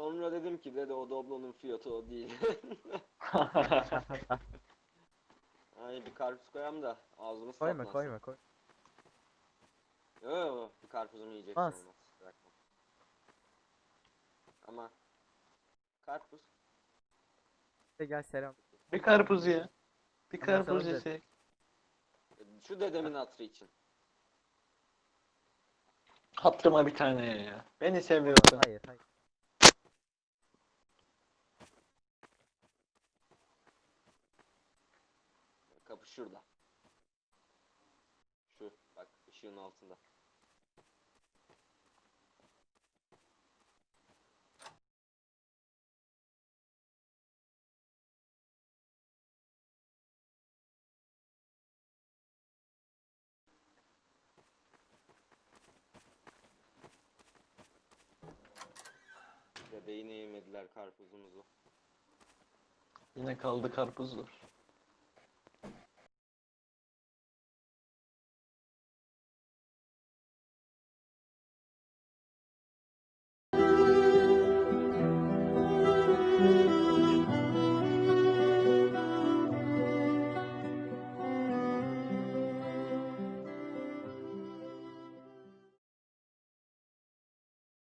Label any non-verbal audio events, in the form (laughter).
Sonra dedim ki dedi o Doblo'nun fiyatı o değil. (laughs) (laughs) Hani bir karpuz koyalım da ağzımız koyma tatlansın. koyma koy. Yo yo yo, bir karpuzumu yiyeceksin Az. olmaz. Bırakma. Ama karpuz İşte gel selam. bir karpuz ye. Bir karpuz da- yesek. şu dedemin hatırı için. Hatırıma bir tane ye ya. Beni seviyorsun. Hayır hayır. Kapı şurada. Şu bak ışığın altında. Bebeğini yemediler karpuzumuzu. Yine kaldı karpuzlar.